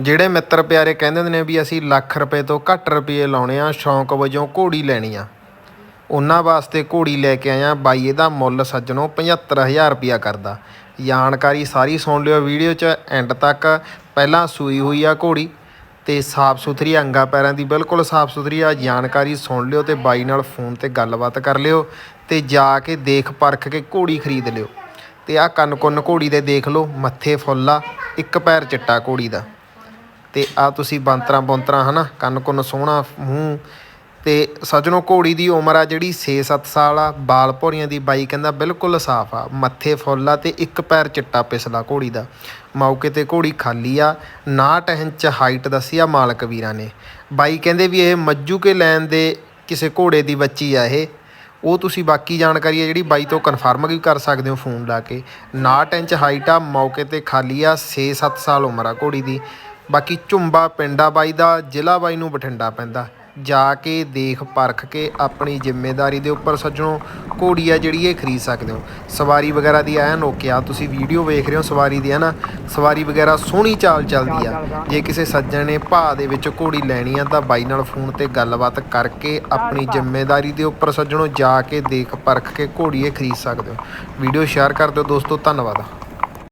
ਜਿਹੜੇ ਮਿੱਤਰ ਪਿਆਰੇ ਕਹਿੰਦੇ ਨੇ ਵੀ ਅਸੀਂ ਲੱਖ ਰੁਪਏ ਤੋਂ ਘੱਟ ਰੁਪਏ ਲਾਉਣੇ ਆ, ਸ਼ੌਂਕ ਵਜੋਂ ਘੋੜੀ ਲੈਣੀ ਆ। ਉਹਨਾਂ ਵਾਸਤੇ ਘੋੜੀ ਲੈ ਕੇ ਆਇਆ, ਬਾਈ ਇਹਦਾ ਮੁੱਲ ਸੱਜਣੋ 75000 ਰੁਪਿਆ ਕਰਦਾ। ਜਾਣਕਾਰੀ ਸਾਰੀ ਸੁਣ ਲਿਓ ਵੀਡੀਓ 'ਚ ਐਂਡ ਤੱਕ। ਪਹਿਲਾਂ ਸੂਈ ਹੋਈ ਆ ਘੋੜੀ ਤੇ ਸਾਫ਼ ਸੁਥਰੀ ਅੰਗਾ ਪੈਰਾਂ ਦੀ ਬਿਲਕੁਲ ਸਾਫ਼ ਸੁਥਰੀ ਆ। ਜਾਣਕਾਰੀ ਸੁਣ ਲਿਓ ਤੇ ਬਾਈ ਨਾਲ ਫੋਨ ਤੇ ਗੱਲਬਾਤ ਕਰ ਲਿਓ ਤੇ ਜਾ ਕੇ ਦੇਖ ਪਰਖ ਕੇ ਘੋੜੀ ਖਰੀਦ ਲਿਓ। ਤੇ ਆਹ ਕੰਨ ਕੁੰਨ ਘੋੜੀ ਦੇ ਦੇਖ ਲਓ, ਮੱਥੇ ਫੁੱਲ ਆ, ਇੱਕ ਪੈਰ ਚਿੱਟਾ ਘੋੜੀ ਦਾ। ਤੇ ਆ ਤੁਸੀਂ ਬੰਤਰਾ ਬੰਤਰਾ, ਹਨਾ? ਕੰਨ ਕੁੰਨ ਸੋਹਣਾ, ਮੂੰਹ। ਤੇ ਸੱਜਣੋ, ਘੋੜੀ ਦੀ ਉਮਰ ਆ ਜਿਹੜੀ 6-7 ਸਾਲ ਆ। ਬਾਲ ਭੌਰੀਆਂ ਦੀ ਬਾਈ ਕਹਿੰਦਾ ਬਿਲਕੁਲ ਸਾਫ਼ ਆ। ਮੱਥੇ ਫੁੱਲ ਆ ਤੇ ਇੱਕ ਪੈਰ ਚਿੱਟਾ ਪਿਸਲਾ ਘੋੜੀ ਦਾ। ਮੌਕੇ ਤੇ ਘੋੜੀ ਖਾਲੀ ਆ। 59 ਇੰਚ ਹਾਈਟ ਦੱਸੀ ਆ ਮਾਲਕ ਵੀਰਾਂ ਨੇ। ਬਾਈ ਕਹਿੰਦੇ ਵੀ ਇਹ ਮੱਜੂ ਕੇ ਲੈਣ ਦੇ ਕਿਸੇ ਘੋੜੇ ਦੀ ਬੱਚੀ ਆ ਇਹ। ਉਹ ਤੁਸੀਂ ਬਾਕੀ ਜਾਣਕਾਰੀ ਹੈ ਜਿਹੜੀ ਬਾਈ ਤੋਂ ਕਨਫਰਮ ਵੀ ਕਰ ਸਕਦੇ ਹੋ ਫੋਨ ਲਾ ਕੇ। 59 ਇੰਚ ਹਾਈਟ ਆ। ਮੌਕੇ ਤੇ ਖਾਲੀ ਆ। 6-7 ਸਾਲ ਉਮਰ ਆ ਘੋੜੀ ਦੀ। ਬਾਕੀ ਝੁੰਬਾ ਪਿੰਡਾ ਬਾਈ ਦਾ, ਜ਼ਿਲ੍ਹਾ ਬਾਈ ਨੂੰ ਬਠਿੰਡਾ ਪੈਂਦਾ। ਜਾ ਕੇ ਦੇਖ ਪਰਖ ਕੇ ਆਪਣੀ ਜ਼ਿੰਮੇਵਾਰੀ ਦੇ ਉੱਪਰ ਸੱਜਣੋ ਘੋੜੀ ਆ ਜਿਹੜੀ ਇਹ ਖਰੀਦ ਸਕਦੇ ਹੋ। ਸਵਾਰੀ ਵਗੈਰਾ ਦੀ ਐਨ ਓਕੇ ਆ, ਤੁਸੀਂ ਵੀਡੀਓ ਵੇਖ ਰਹੇ ਹੋ ਸਵਾਰੀ ਦੀ ਹੈ ਨਾ ਸਵਾਰੀ ਵਗੈਰਾ ਸੋਹਣੀ ਚਾਲ ਚੱਲਦੀ ਆ। ਜੇ ਕਿਸੇ ਸੱਜਣ ਨੇ ਭਾਅ ਦੇ ਵਿੱਚ ਘੋੜੀ ਲੈਣੀ ਆ, ਤਾਂ ਬਾਈ ਨਾਲ ਫੋਨ ਤੇ ਗੱਲਬਾਤ ਕਰਕੇ ਆਪਣੀ ਜ਼ਿੰਮੇਵਾਰੀ ਦੇ ਉੱਪਰ ਸੱਜਣੋ, ਜਾ ਕੇ ਦੇਖ ਪਰਖ ਕੇ ਘੋੜੀ ਇਹ ਖਰੀਦ ਸਕਦੇ ਹੋ। ਵੀਡੀਓ ਸ਼ੇਅਰ ਕਰ ਦਿਓ ਦੋਸਤੋ, ਧੰਨਵਾਦ।